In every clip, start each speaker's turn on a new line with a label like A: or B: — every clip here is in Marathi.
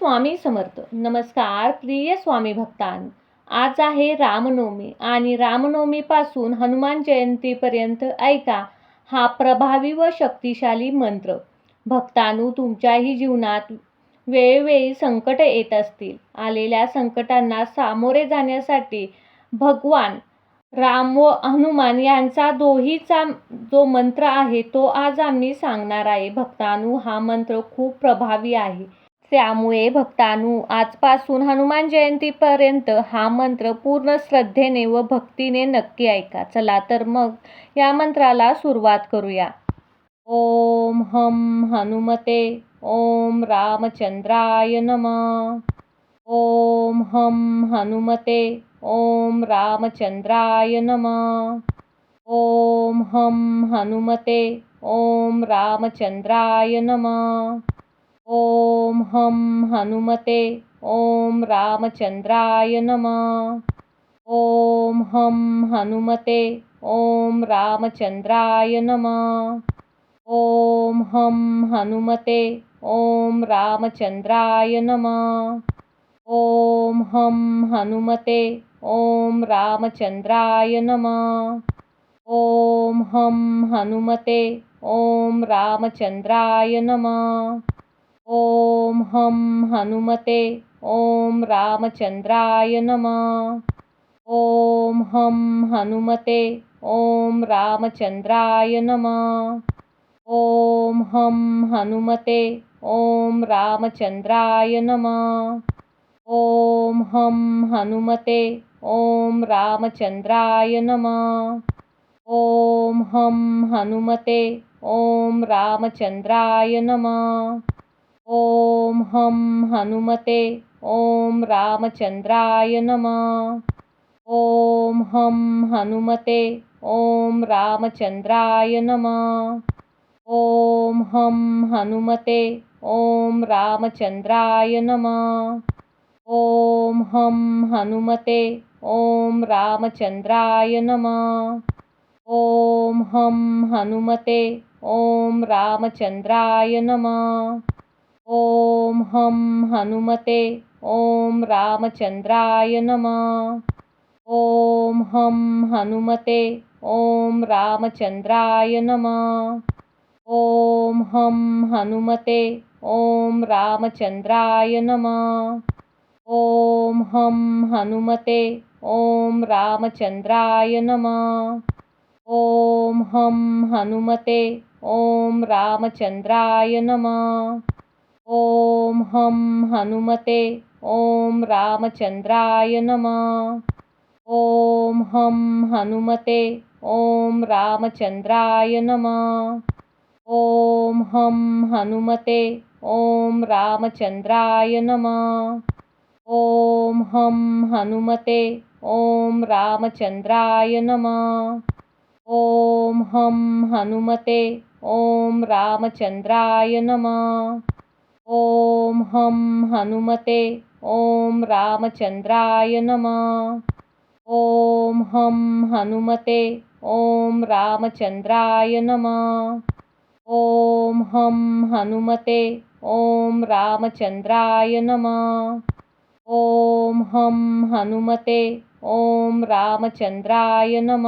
A: स्वामी समर्थ. नमस्कार प्रिय स्वामी भक्तान. आज आहे रामनवमी आणि रामनवमीपासून हनुमान जयंतीपर्यंत ऐका हा प्रभावी व शक्तिशाली मंत्र. भक्तानू तुमच्याही जीवनात वेळोवेळी संकट येत असतील. आलेल्या संकटांना सामोरे जाण्यासाठी भगवान राम व हनुमान यांचा दोहीचा जो मंत्र आहे तो आज आम्ही सांगणार आहे. भक्तानू हा मंत्र खूप प्रभावी आहे. त्यामुळे भक्तानु आजपासून हनुमान जयंतीपर्यंत हा मंत्र पूर्ण श्रद्धेने व भक्तीने नक्की ऐका. चला तर मग या मंत्राला सुरुवात करूया. ओम हम हनुमते ओम रामचंद्राय नम. ओम हम हनुमते ओम रामचंद्राय नम. ओम हम हनुमते ओम रामचंद्राय नम. ॐ हं हनुमते ॐ रामचंद्राय नम। ॐ हं हनुमते ॐ रामचंद्राय नम। ॐ हं हनुमते ॐ रामचंद्राय नम। ॐ हं हनुमते ॐ रामचंद्राय नम। ॐ हं हनुमते ॐ रामचंद्राय नमः। ॐ हं हनुमते ॐ रामचन्द्राय नमः। ॐ हं हनुमते ॐ रामचन्द्राय नमः। ॐ हं हनुमते ॐ रामचन्द्राय नमः। ॐ हं हनुमते ॐ रामचन्द्राय नमः। ॐ हं हनुमते ॐ रामचन्द्राय नमः। ॐ हं हनुमते ॐ रामचंद्राय नमः। ॐ हं हनुमते ॐ रामचंद्राय नमः। ॐ हं हनुमते ॐ रामचंद्राय नमः। ॐ हं हनुमते ॐ रामचंद्राय नमः। ॐ हं हनुमते ॐ रामचंद्राय नमः। ॐ हं हनुमते ॐ रामचंद्राय नमः। ॐ हं हनुमते ॐ रामचंद्राय नमः। ॐ हं हनुमते ॐ रामचंद्राय नमः। ॐ हं हनुमते ॐ रामचंद्राय नमः। ॐ हं हनुमते ॐ रामचंद्राय नमः। ओम हम हनुमते ओम रामचंद्राय नम। ओम हम हनुमते ओम रामचंद्राय नम। ओम हम हनुमते ओम रामचंद्राय नम। ओम हम हनुमते ओम रामचंद्राय नम। ओम हम हनुमते ओम रामचंद्राय नम। ॐ हं हनुमते ॐ रामचंद्राय नम। ॐ हं हनुमते ॐ रामचंद्राय नम। ॐ हं हनुमते ॐ रामचंद्राय नम। ॐ हं हनुमते ॐ रामचंद्राय नम।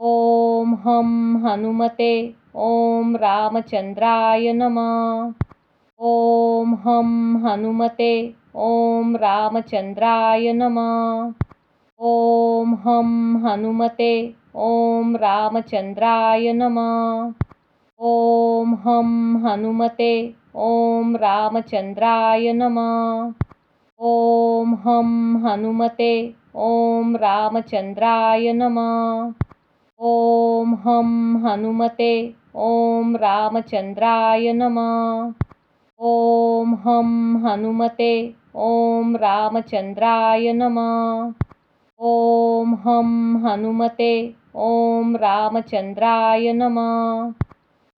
A: ॐ हं हनुमते ॐ रामचंद्राय नमः। ओम हम हनुमते ओम रामचंद्राय नम। ओम हम हनुमते ओम रामचंद्राय नम। ओम हम हनुमते ओम रामचंद्राय नम। ओम हम हनुमते ओम रामचंद्राय नम। ओम हम हनुमते ओम रामचंद्राय नम। ॐ हं हनुमते ॐ रामचन्द्राय नमः। ॐ हं हनुमते ॐ रामचन्द्राय नमः।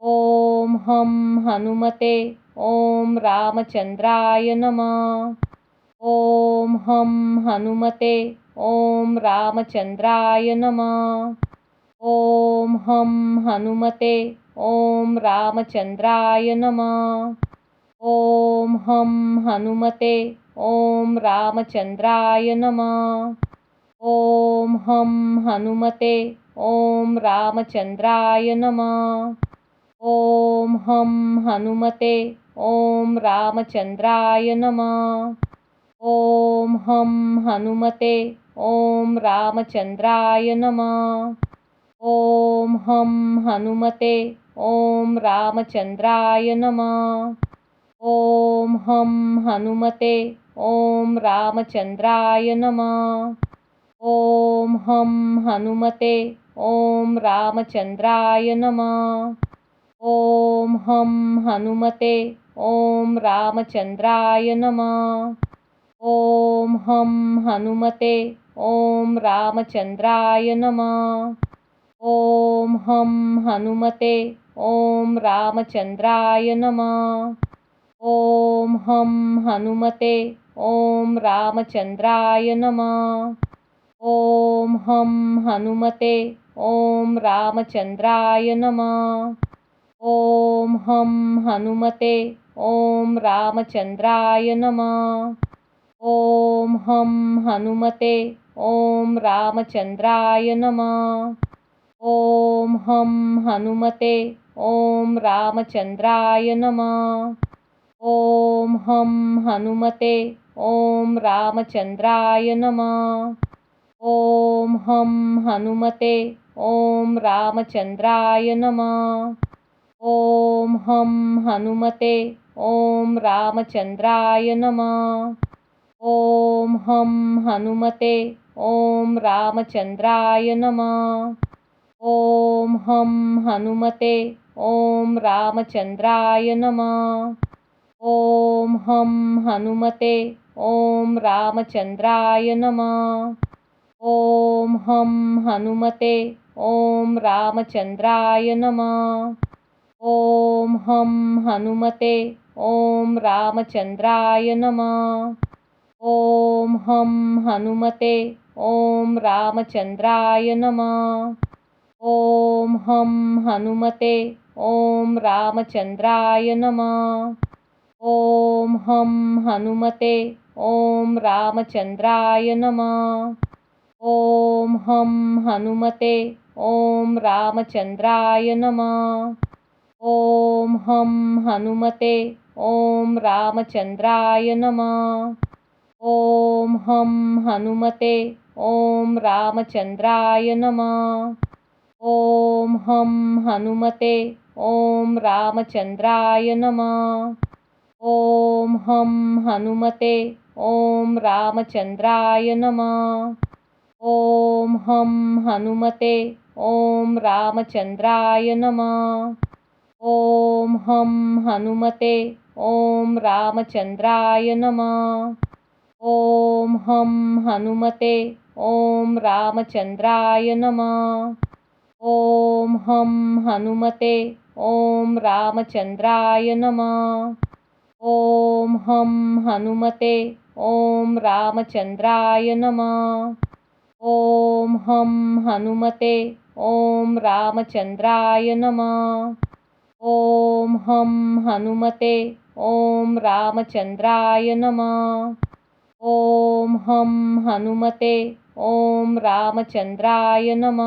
A: ॐ हं हनुमते ॐ रामचन्द्राय नमः। ॐ हं हनुमते ॐ रामचन्द्राय नमः। ॐ हं हनुमते ॐ रामचन्द्राय नमः। ॐ हं हनुमते ॐ रामचंद्राय नम। ॐ हं हनुमते ॐ रामचंद्राय नम। ॐ हं हनुमते ॐ रामचंद्राय नम। ॐ हं हनुमते ॐ रामचंद्राय नम। ॐ हं हनुमते ओम रामचंद्राय नमः। ओम हम हनुमते ओम रामचंद्राय नम। ओम हम हनुमते ओम रामचंद्राय नम। ओम हम हनुमते ओम रामचंद्राय नम। ओम हम हनुमते ओम रामचंद्राय नम। ओम हम हनुमते ओम रामचंद्राय नमः। ॐ हं हनुमते ॐ रामचंद्राय नम। ॐ हं हनुमते ॐ रामचंद्राय नम। ॐ हं हनुमते ॐ रामचंद्राय नम। ॐ हं हनुमते ॐ रामचंद्राय नम। ॐ हं हनुमते ओम रामचंद्राय नमः। ॐ हं हनुमते ॐ रामचंद्राय नमः। ॐ हं हनुमते ॐ रामचंद्राय नमः। ॐ हं हनुमते ॐ रामचंद्राय नमः। ॐ हं हनुमते ॐ रामचंद्राय नमः। ॐ हं हनुमते ॐ रामचंद्राय नमः। ॐ हं हनुमते ॐ रामचंद्राय नम। ॐ हं हनुमते ॐ रामचंद्राय नम। ॐ हं हनुमते ॐ रामचंद्राय नम। ॐ हं हनुमते ॐ रामचंद्राय नम। ॐ हं हनुमते ॐ रामचंद्राय नम। ओम हम हनुमते ओम रामचंद्राय नम। ओम हम हनुमते ओम रामचंद्राय नम। ओम हम हनुमते ओम रामचंद्राय नम। ओम हम हनुमते ओम रामचंद्राय नम। ओम हम हनुमते ओम रामचंद्राय नमः। ओम हम हनुमते ओम रामचंद्राय नम। ओम हम हनुमते ओम रामचंद्राय नम। ओम हम हनुमते ओम रामचंद्राय नम। ओम हम हनुमते ओम रामचंद्राय नम। ओम हम हनुमते ओम रामचंद्राय नम। ॐ हं हनुमते ॐ रामचंद्राय नम। ॐ हं हनुमते ॐ रामचंद्राय नम। ॐ हं हनुमते ॐ रामचंद्राय नम। ॐ हं हनुमते ॐ रामचंद्राय नम।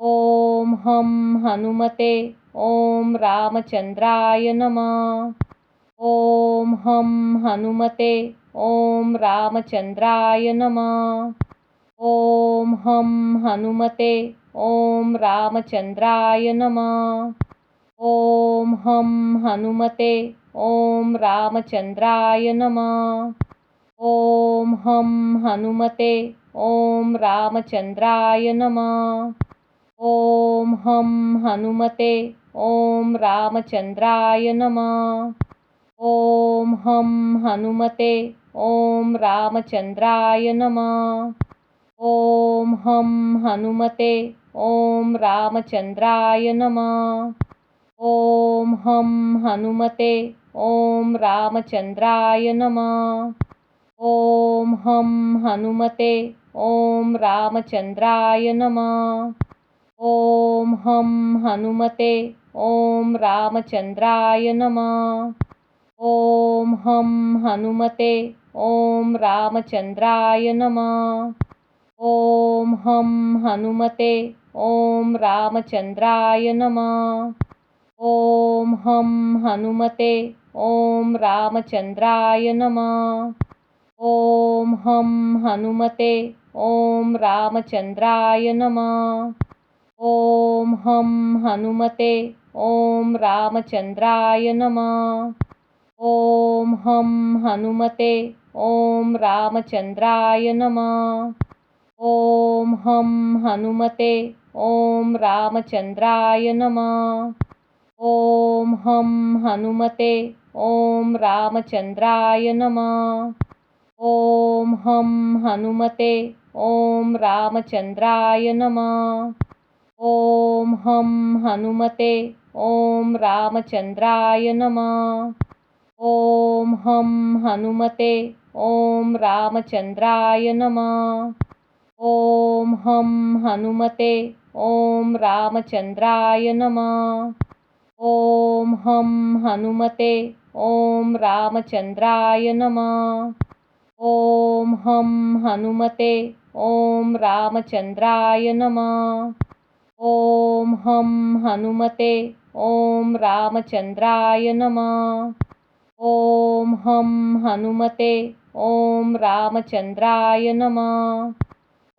A: ॐ हं हनुमते ॐ रामचंद्राय नम। ॐ हं हनुमते ॐ रामचंद्राय नमः। ॐ हं हनुमते ॐ रामचंद्राय नमः। ॐ हं हनुमते ॐ रामचंद्राय नमः। ॐ हं हनुमते ॐ रामचंद्राय नमः। ॐ हं हनुमते ॐ रामचंद्राय नमः। ॐ हं हनुमते ॐ रामचंद्राय नमः। ॐ हं हनुमते ॐ रामचंद्राय नमः। ॐ हं हनुमते ॐ रामचंद्राय नमः। ॐ हं हनुमते ॐ रामचंद्राय नमः। ॐ हं हनुमते ॐ रामचंद्राय नमः ओम हम हनुमते ओम रामचंद्राय नम। ओम हम हनुमते ओम रामचंद्राय नम। ओम हम हनुमते ओम रामचंद्राय नम। ओम हम हनुमते ओम रामचंद्राय नम। ओम हम हनुमते ओम रामचंद्राय नमः। ओम हम हनुमते ओम रामचंद्राय नम। ओम हम हनुमते ओम रामचंद्राय नम। ओम हम हनुमते ओम रामचंद्राय नम। ओम हम हनुमते ओम रामचंद्राय नम। ओम हम हनुमते ओम रामचंद्राय नमः। ॐ हं हनुमते ॐ रामचन्द्राय नमः। ॐ हं हनुमते ॐ रामचन्द्राय नमः। ॐ हं हनुमते ॐ रामचन्द्राय नमः। ॐ हं हनुमते ॐ रामचन्द्राय नमः। ॐ हं हनुमते ॐ रामचन्द्राय नमः। ॐ हं हनुमते ॐ रामचन्द्राय नमः।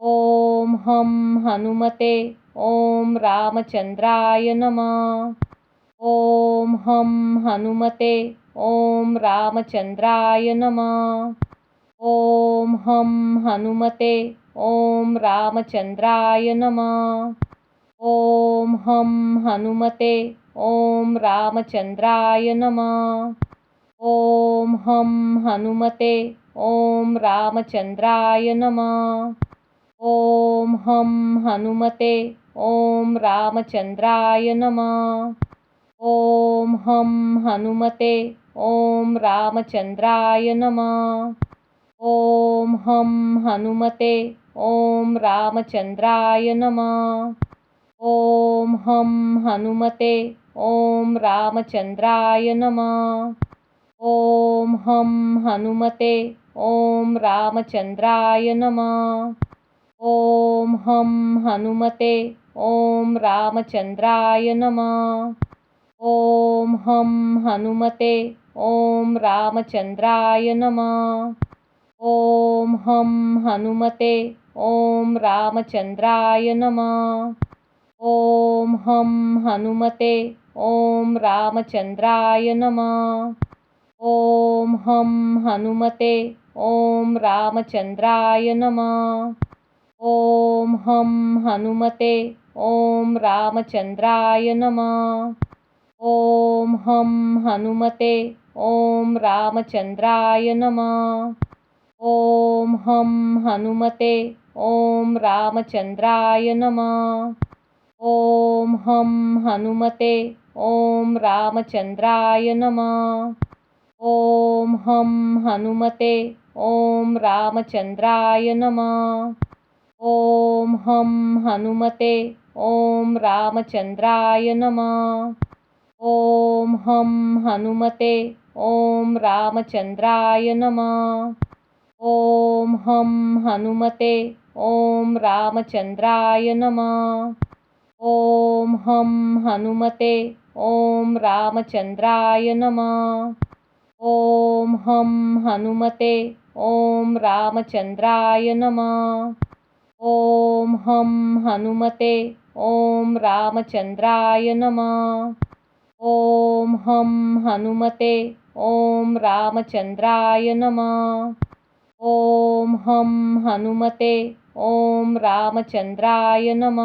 A: ॐ हं हनुमते ॐ रामचन्द्राय नमः। ॐ हं हनुमते ॐ रामचन्द्राय नमः। ॐ हं हनुमते ॐ रामचन्द्राय नमः। ॐ हं हनुमते ॐ रामचन्द्राय नमः। ॐ हं हनुमते ॐ रामचन्द्राय नमः। ॐ हं हनुमते ॐ रामचन्द्राय नमः। ॐ हं हनुमते ॐ रामचन्द्राय नमः। ॐ हं हनुमते ॐ रामचन्द्राय नमः। ॐ हं हनुमते ॐ रामचन्द्राय नमः। ॐ हं हनुमते ॐ रामचन्द्राय नमः। ॐ हं हनुमते ॐ रामचन्द्राय नमः। ॐ हं हनुमते ॐ रामचन्द्राय नमः। ॐ हं हनुमते ॐ रामचन्द्राय नमः। ॐ हं हनुमते ॐ रामचन्द्राय नमः ॐ हं हनुमते ॐ रामचन्द्राय नमः। ॐ हं हनुमते ॐ रामचन्द्राय नमः। ॐ हं हनुमते ॐ रामचन्द्राय नमः। ॐ हं हनुमते ॐ रामचन्द्राय नमः। ॐ हं हनुमते ॐ रामचन्द्राय नमः ॐ हं हनुमते ॐ रामचन्द्राय नमः। ॐ हं हनुमते ॐ रामचन्द्राय नमः। ॐ हं हनुमते ॐ रामचन्द्राय नमः। ॐ हं हनुमते ॐ रामचन्द्राय नमः। ॐ हं हनुमते ॐ रामचन्द्राय नमः ॐ हं हनुमते ॐ रामचंद्राय नम। ॐ हं हनुमते ॐ रामचंद्राय नम। ॐ हं हनुमते ॐ रामचंद्राय नम। ॐ हं हनुमते ॐ रामचंद्राय नम।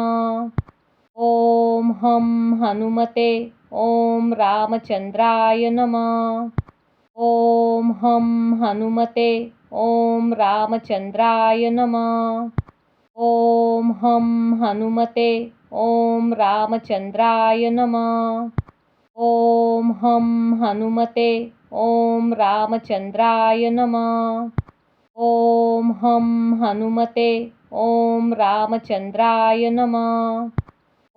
A: ॐ हं हनुमते ॐ रामचंद्राय नमः। ॐ हं हनुमते ॐ रामचंद्राय नम। ॐ हं हनुमते ॐ रामचंद्राय नम। ॐ हं हनुमते ॐ रामचंद्राय नम। ॐ हं हनुमते ॐ रामचंद्राय नम।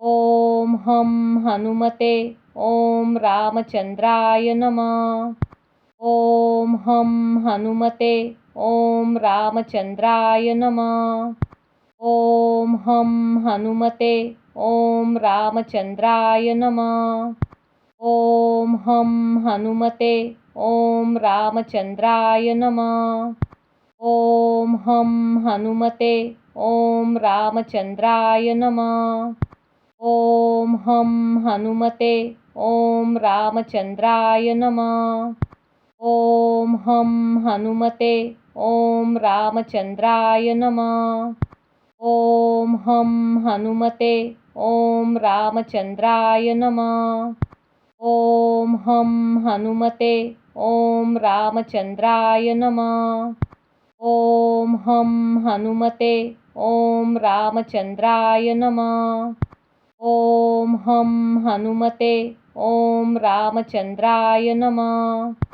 A: ॐ हं हनुमते ॐ रामचंद्राय नमः। ॐ हं हनुमते ॐ रामचन्द्राय नमः। ॐ हं हनुमते ॐ रामचन्द्राय नमः। ॐ हं हनुमते ॐ रामचन्द्राय नमः। ॐ हं हनुमते ॐ रामचन्द्राय नमः। ॐ हं हनुमते ॐ रामचन्द्राय नमः ॐ हं हनुमते ॐ रामचन्द्राय नमः। ॐ हं हनुमते ॐ रामचन्द्राय नमः। ॐ हं हनुमते ॐ रामचन्द्राय नमः। ॐ हं हनुमते ॐ रामचन्द्राय नमः। ॐ हं हनुमते ॐ रामचन्द्राय नमः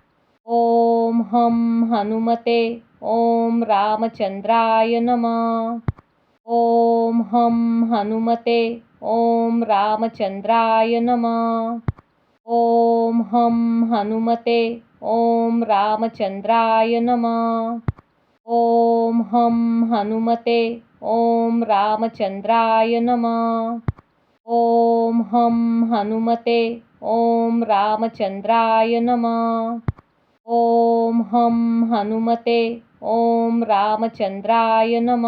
A: ॐ हं हनुमते ॐ रामचंद्राय नम। ॐ हं हनुमते ॐ रामचंद्राय नम। ॐ हं हनुमते ॐ रामचंद्राय नम। ॐ हं हनुमते ॐ रामचंद्राय नम। ॐ हं हनुमते ॐ रामचंद्राय नमः। ॐ हं हनुमते ॐ रामचंद्राय नम।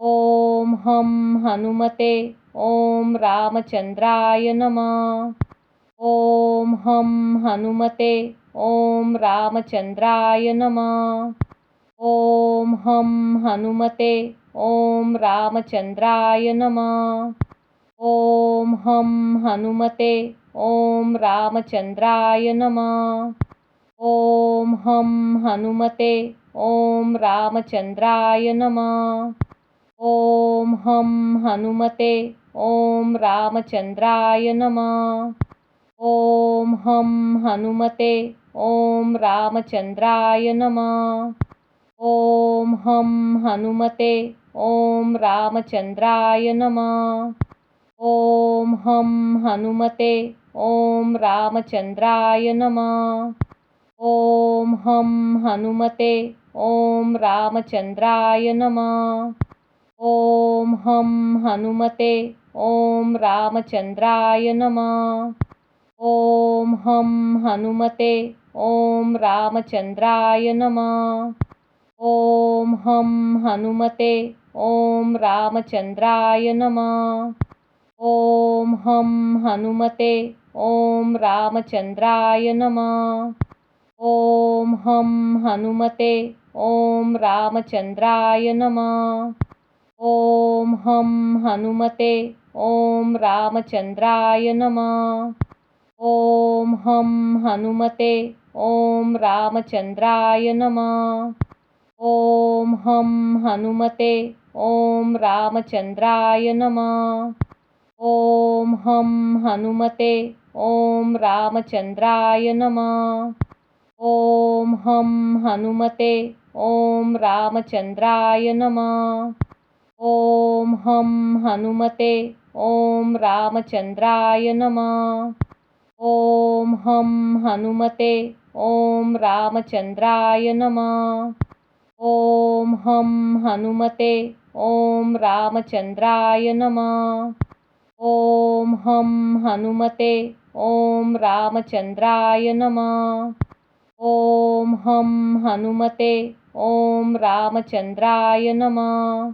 A: ॐ हं हनुमते ॐ रामचंद्राय नम। ॐ हं हनुमते ॐ रामचंद्राय नम। ॐ हं हनुमते ॐ रामचंद्राय नम। ॐ हं हनुमते ॐ रामचंद्राय नम। ॐ हं हनुमते ॐ रामचन्द्राय नमः। ॐ हं हनुमते ॐ रामचन्द्राय नमः। ॐ हं हनुमते ॐ रामचन्द्राय नमः। ॐ हं हनुमते ॐ रामचन्द्राय नमः। ॐ हं हनुमते ॐ रामचन्द्राय नमः ॐ हं हनुमते ॐ रामचन्द्राय नमः। ॐ हं हनुमते ॐ रामचन्द्राय नमः। ॐ हं हनुमते ॐ रामचन्द्राय नमः। ॐ हं हनुमते ॐ रामचन्द्राय नमः। ॐ हं हनुमते ॐ रामचन्द्राय नमः ॐ हं हनुमते ॐ रामचन्द्राय नमः। ॐ हं हनुमते ॐ रामचन्द्राय नमः। ॐ हं हनुमते ॐ रामचन्द्राय नमः। ॐ हं हनुमते ॐ रामचन्द्राय नमः। ॐ हं हनुमते ॐ रामचन्द्राय नमः ॐ हं हनुमते ॐ रामचन्द्राय नमः। ॐ हं हनुमते ॐ रामचन्द्राय नमः। ॐ हं हनुमते ॐ रामचन्द्राय नमः। ॐ हं हनुमते ॐ रामचन्द्राय नमः। ॐ हं हनुमते ॐ रामचन्द्राय नमः ॐ हं हनुमते ॐ रामचन्द्राय नमः।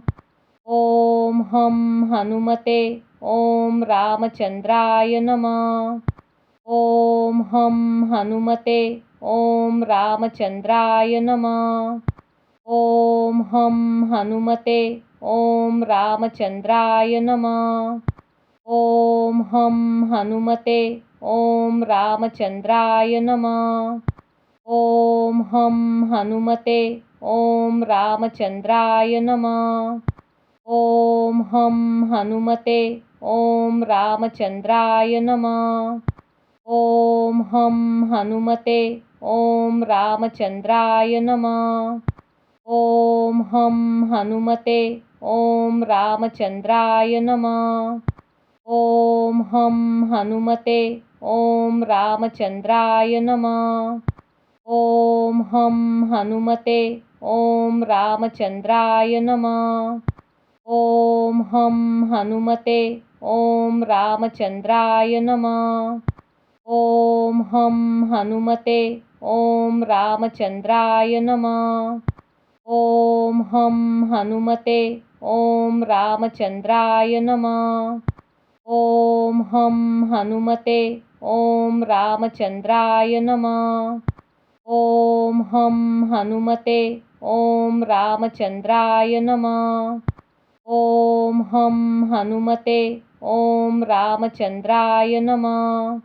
A: ॐ हं हनुमते ॐ रामचन्द्राय नमः। ॐ हं हनुमते ॐ रामचन्द्राय नमः। ॐ हं हनुमते ॐ रामचन्द्राय नमः। ॐ हं हनुमते ॐ रामचन्द्राय नमः ॐ हं हनुमते ॐ रामचन्द्राय नमः। ॐ हं हनुमते ॐ रामचन्द्राय नमः। ॐ हं हनुमते ॐ रामचन्द्राय नमः। ॐ हं हनुमते ॐ रामचन्द्राय नमः। ॐ हं हनुमते ॐ रामचन्द्राय नमः ॐ हं हनुमते ॐ रामचन्द्राय नमः। ॐ हं हनुमते ॐ रामचन्द्राय नमः। ॐ हं हनुमते ॐ रामचन्द्राय नमः। ॐ हं हनुमते ॐ रामचन्द्राय नमः। ॐ हं हनुमते ॐ रामचन्द्राय नमः ॐ हं हनुमते ॐ रामचन्द्राय नमः। ॐ हं हनुमते ॐ रामचन्द्राय नमः।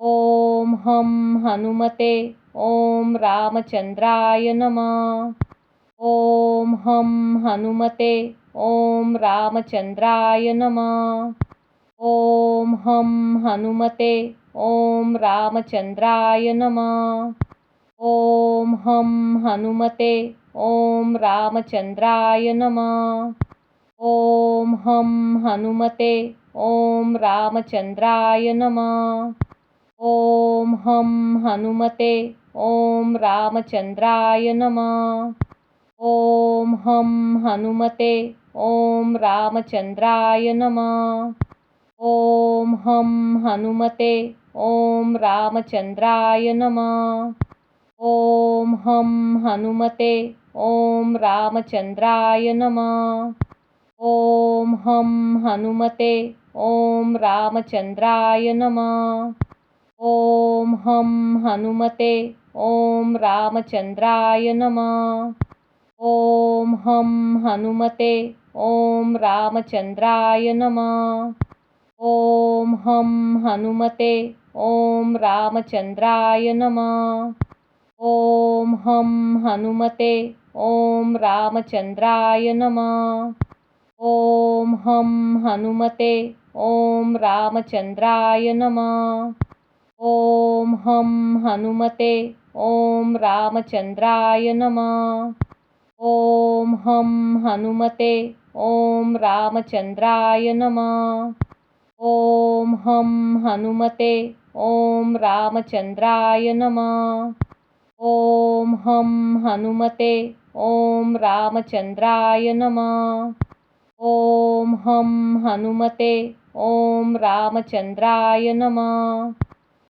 A: ॐ हं हनुमते ॐ रामचन्द्राय नमः। ॐ हं हनुमते ॐ रामचन्द्राय नमः। ॐ हं हनुमते ॐ रामचन्द्राय नमः ॐ हं हनुमते ॐ रामचन्द्राय नमः। ॐ हं हनुमते ॐ रामचन्द्राय नमः। ॐ हं हनुमते ॐ रामचन्द्राय नमः। ॐ हं हनुमते ॐ रामचन्द्राय नमः। ॐ हं हनुमते ॐ रामचन्द्राय नमः ॐ हं हनुमते ॐ रामचन्द्राय नमः। ॐ हं हनुमते ॐ रामचन्द्राय नमः। ॐ हं हनुमते ॐ रामचन्द्राय नमः। ॐ हं हनुमते ॐ रामचन्द्राय नमः। ॐ हं हनुमते ॐ रामचन्द्राय नमः ॐ हं हनुमते ॐ रामचन्द्राय नमः। ॐ हं हनुमते ॐ रामचन्द्राय नमः। ॐ हं हनुमते ॐ रामचन्द्राय नमः। ॐ हं हनुमते ॐ रामचन्द्राय नमः। ॐ हं हनुमते ॐ रामचन्द्राय नमः ॐ हं हनुमते ॐ रामचन्द्राय नमः। ॐ हं हनुमते ॐ रामचन्द्राय नमः